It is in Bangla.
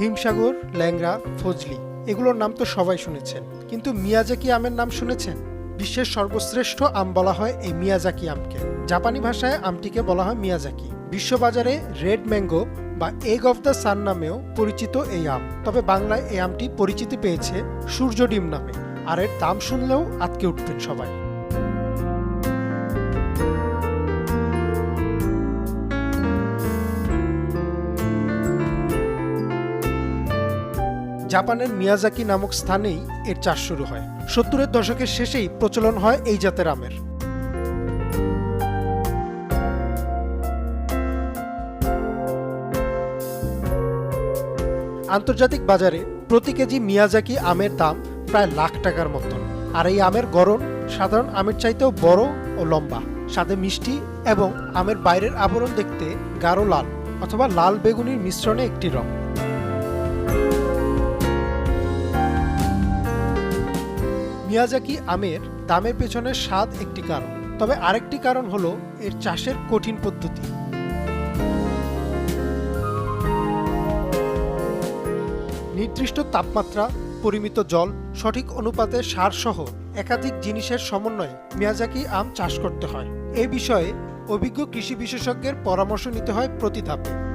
হিমসাগর, ল্যাংড়া, ফজলি, এগুলোর নাম তো সবাই শুনেছেন। কিন্তু মিয়াজাকি আমের নাম শুনেছেন? বিশ্বের সর্বশ্রেষ্ঠ আম বলা হয় এই মিয়াজাকি আমকে। জাপানি ভাষায় আমটিকে বলা হয় মিয়াজাকি। বিশ্ববাজারে রেড ম্যাঙ্গো বা এগ অফ দ্য সান নামেও পরিচিত এই আম। তবে বাংলায় এই আমটি পরিচিতি পেয়েছে সূর্য ডিম নামে। আর এর দাম শুনলেও আটকে উঠবেন সবাই। জাপানের মিয়াজাকি নামক স্থানেই এর চাষ শুরু হয়। সত্তরের দশকের শেষেই প্রচলন হয় এই জাতের আমের। আন্তর্জাতিক বাজারে প্রতি কেজি মিয়াজাকি আমের দাম প্রায় লাখ টাকার মতন। আর এই আমের গড়ন সাধারণ আমের চাইতেও বড় ও লম্বা। স্বাদে মিষ্টি এবং আমের বাইরের আবরণ দেখতে গাঢ় লাল অথবা লাল বেগুনির মিশ্রণে একটি রং। মিয়াজাকি আমের দামের পেছনে স্বাদ একটি কারণ। তবে আরেকটি কারণ হলো এর চাষের কঠিন পদ্ধতি। নির্দিষ্ট তাপমাত্রা, পরিমিত জল, সঠিক অনুপাতে সার সহ একাধিক জিনিসের সমন্বয়ে মিয়াজাকি আম চাষ করতে হয়। এ বিষয়ে অভিজ্ঞ কৃষি বিশেষজ্ঞের পরামর্শ নিতে হয় প্রতি ধাপে।